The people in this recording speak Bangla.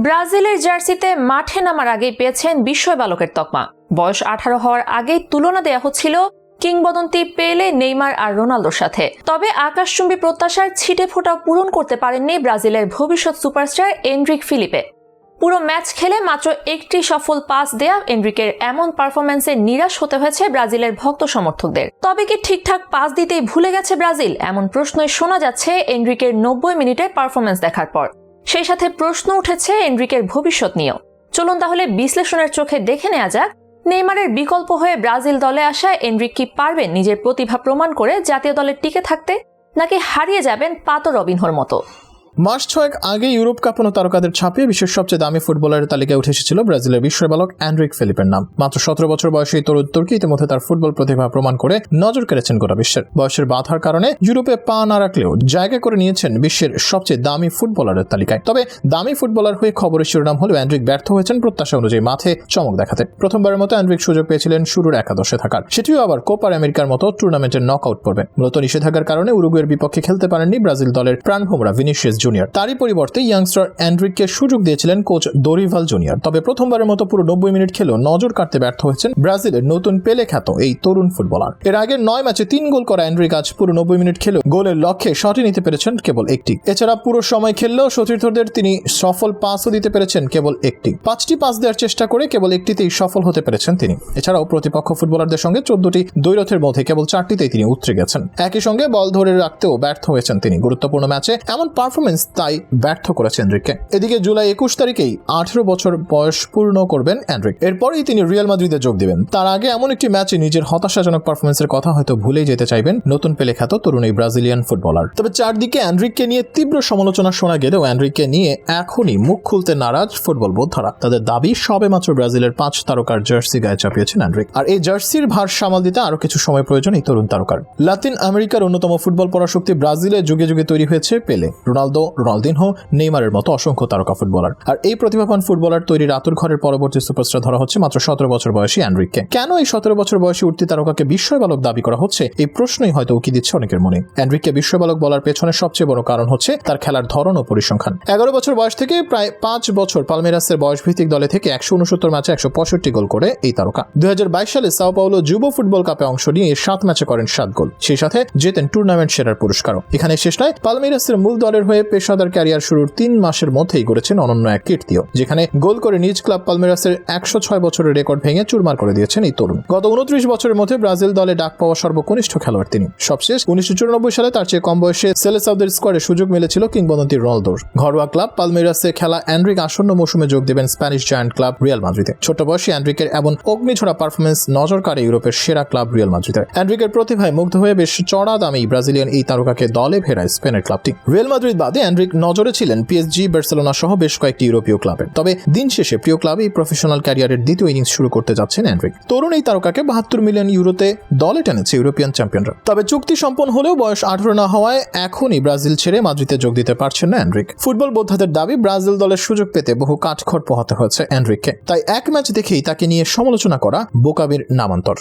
ব্রাজিলের জার্সিতে মাঠে নামার আগেই পেয়েছেন বিস্ময় বালকের তকমা। বয়স আঠারো হওয়ার আগেই তুলনা দেয়া হচ্ছিল কিংবদন্তি পেলে, নেইমার আর রোনালদোর সাথে। তবে আকাশচুম্বী প্রত্যাশার ছিটে ফোঁটা পূরণ করতে পারেননি ব্রাজিলের ভবিষ্যৎ সুপারস্টার এন্ড্রিক ফিলিপে। পুরো ম্যাচ খেলে মাত্র একটি সফল পাস দেয়া এন্ড্রিকের এমন পারফরম্যান্সে নিরাশ হতে হয়েছে ব্রাজিলের ভক্ত সমর্থকদের। তবে কি ঠিকঠাক পাস দিতেই ভুলে গেছে ব্রাজিল? এমন প্রশ্নই শোনা যাচ্ছে এন্ড্রিকের নব্বই মিনিটের পারফরম্যান্স দেখার পর। সেই সাথে প্রশ্ন উঠেছে এনরিকের ভবিষ্যৎ নিয়েও। চলুন তাহলে বিশ্লেষণের চোখে দেখে নেওয়া যাক, নেইমারের বিকল্প হয়ে ব্রাজিল দলে আসা এনরিক কি পারবেন নিজের প্রতিভা প্রমাণ করে জাতীয় দলে টিকে থাকতে, নাকি হারিয়ে যাবেন পাতো রবিনহোর মতো? মাস ছয়েক আগে ইউরোপ কাঁপানো তারকাদের ছাপিয়ে বিশ্বের সবচেয়ে দামি ফুটবলারের তালিকায় উঠে এসেছিল ব্রাজিলের বিস্ময় বালক অ্যান্ড্রিক ফিলিপের নাম। মাত্র সতেরো বছর বয়সী এই তরুণ তুর্কি ইতিমধ্যে তার ফুটবল প্রতিভা প্রমাণ করে নজর কেড়েছেন গোটা বিশ্বের। বয়সের বাধার কারণে ইউরোপে পা না রাখলেও জায়গা করে নিয়েছেন বিশ্বের সবচেয়ে দামি ফুটবলারের তালিকায়। তবে দামি ফুটবলার হয়ে খবরের শিরোনাম হলেও অ্যান্ড্রিক ব্যর্থ হয়েছেন প্রত্যাশা অনুযায়ী মাঠে চমক দেখাতে। প্রথমবারের মতো অ্যান্ড্রিক সুযোগ পেয়েছিলেন শুরুর একাদশে থাকার। সেটিও আবার কোপার আমেরিকার মতো টুর্নামেন্টের নক আউট পর্বে। মূলত নিষেধাজ্ঞার কারণে উরুগুয়ের বিপক্ষে খেলতে পারেননি ব্রাজিল দলের প্রাণভোমরা ভিনিসিয়াস জুনিয়র। তারই পরিবর্তে ইয়াংস্টার অ্যান্ড্রিককে সুযোগ দিয়েছিলেন কোচ দরিভাল জুনিয়র তবে প্রথমবারের মতো পুরো নব্বই মিনিট খেলেও নজর কাটতে ব্যর্থ হয়েছেন ব্রাজিলের নতুন পেলে খ্যাত এই তরুণ ফুটবলার। এর আগে নয় ম্যাচে তিন গোল করা অ্যান্ড্রিক আজ পুরো নব্বই মিনিট খেলেও গোলের লক্ষ্যে শটে নিতে পেরেছেন কেবল একটি। এছাড়া পুরো সময় খেললেও সতীর্থদের তিনি সফল পাসও দিতে পেরেছেন কেবল একটি। পাঁচটি পাস দেওয়ার চেষ্টা করে কেবল একটিতেই সফল হতে পেরেছেন তিনি। এছাড়াও প্রতিপক্ষ ফুটবলারদের সঙ্গে চোদ্দটি দৈরথের মধ্যে কেবল চারটিতেই তিনি উতরে গেছেন। একই সঙ্গে বল ধরে রাখতেও ব্যর্থ হয়েছেন তিনি। গুরুত্বপূর্ণ ম্যাচে এমন পারফরমেন্স তাই ব্যর্থ করেছে এন্ড্রিককে এদিকে জুলাই একুশ তারিখেই আঠেরো বছর বয়স পূর্ণ করবেন অ্যান্ড্রিক এরপরেই তিনি রিয়াল মাদ্রিদে যোগ দিবেন। তার আগে এমন একটি ম্যাচে নিজের হতাশাজনক পারফরমেন্সের কথা হয়তো ভুলেই যেতে চাইবেন নতুন পেলে খ্যাত তরুণ এই ব্রাজিলিয়ান ফুটবলার তবে চারদিকে অ্যান্ড্রিককে নিয়ে তীব্র সমালোচনা শোনা গেলেও অ্যান্ড্রিককে নিয়ে এখনই মুখ খুলতে নারাজ ফুটবল বোদ্ধারা। তাদের দাবি সবেমাত্র ব্রাজিলের পাঁচ তারকার জার্সি গায়ে চাপিয়েছেন অ্যান্ড্রিক আর এই জার্সির ভার সামাল দিতে আরও কিছু সময় প্রয়োজন এই তরুণ তারকার। লাতিন আমেরিকার অন্যতম ফুটবল পরাশক্তি ব্রাজিলে যুগে যুগে তৈরি হয়েছে পেলে রোনালদো রোনালদিনহো, নেইমারের মতো অসংখ্য তারকা ফুটবলার। আর এই প্রতিভাবান ফুটবলার তৈরির আতুর ঘরের পরবর্তী সুপারস্টার ধরা হচ্ছে মাত্র সতেরো বছর বয়সী অ্যান্ড্রিককে কেন এই সতেরো বছর বয়সী উঠতি তারকাকে বিস্ময় বালক দাবি করা হচ্ছে, এই প্রশ্নই হয়তো উকি দিচ্ছে অনেকের মনে। অ্যান্ড্রিককে বিস্ময় বালক বলার পেছনে সবচেয়ে বড় কারণ হচ্ছে তার খেলার ধরন ও পরিসংখ্যান। এগারো বছর বয়স থেকে প্রায় পাঁচ বছর পালমেরাসের বয়সভিত্তিক দলে থেকে একশো উনসত্তর ম্যাচে একশো পঁয়ষট্টি গোল করে এই তারকা। দুই হাজার বাইশ সালে সাও পাউলো যুব ফুটবল কাপে অংশ নিয়ে সাত ম্যাচে করেন সাত গোল, সেই সাথে জেতেন টুর্নামেন্ট সেরার পুরস্কারও। এখানে শেষ নয়, পালমেরাসের মূল দলের হয়ে পেশাদার ক্যারিয়ার শুরুর তিন মাসের মধ্যেই গড়েছেন অনন্য এক কীর্তিও, যেখানে গোল করে নিজ ক্লাব পালমেরাসের একশো ছয় বছরের রেকর্ড ভেঙে চুরমার করে দিয়েছেন এই তরুণ। গত উনত্রিশ বছরের মধ্যে ব্রাজিল দলে ডাক পাওয়া সর্বকনিষ্ঠ খেলোয়াড় তিনি। সবশেষ উনিশশো চুরানব্বই সালে তার চেয়ে কম বয়সে সেলেসাউদের স্কোয়াডে সুযোগ মিলেছিল কিংবদন্তি রোনালদোর। ঘরোয়া ক্লাব পালমেরাসে খেলা অ্যান্ড্রিক আসন্ন মৌসুমে যোগ দেবেন স্প্যানিশ জায়ান্ট ক্লাব রিয়াল মাদ্রিদে। ছোট বয়সে অ্যান্ড্রিকের এমন অগ্নিঝরা পারফরমেন্স নজর কাড়ে ইউরোপের সেরা ক্লাব রিয়াল মাদ্রিদের অ্যান্ড্রিকের প্রতিভায় মুগ্ধ হয়ে বেশ চড়া দামে ব্রাজিলিয়ান এই তারকাকে দলে ফেরায় স্পেনের ক্লাবটি। রিয়াল মাদ্রিদ বাদে অ্যান্ড্রিক নজরে ছিলেন পিএসজি বার্সেলোনা সহ বেশ কয়েকটি ইউরোপীয় ক্লাবের। তবে দিন শেষে প্রিয় ক্লাবে প্রফেশনাল ক্যারিয়ারের দ্বিতীয় ইনিংস শুরু করতে যাচ্ছেন অ্যান্ড্রিক। তরুণ এই তারকাকে বাহাত্তর মিলিয়ন ইউরোতে দলে টেনেছে ইউরোপিয়ান চ্যাম্পিয়নরা তবে চুক্তি সম্পন্ন হলেও বয়স আঠারো না হওয়ায় এখনই ব্রাজিল ছেড়ে মাদ্রিদে যোগ দিতে পারছেন না অ্যান্ড্রিক। ফুটবল বোদ্ধাদের দাবি, ব্রাজিল দলের সুযোগ পেতে বহু কাঠখড় পোহাতে হয়েছে অ্যান্ড্রিককে। তাই এক ম্যাচ দেখেই তাকে নিয়ে সমালোচনা করা বোকাবির নামান্তর।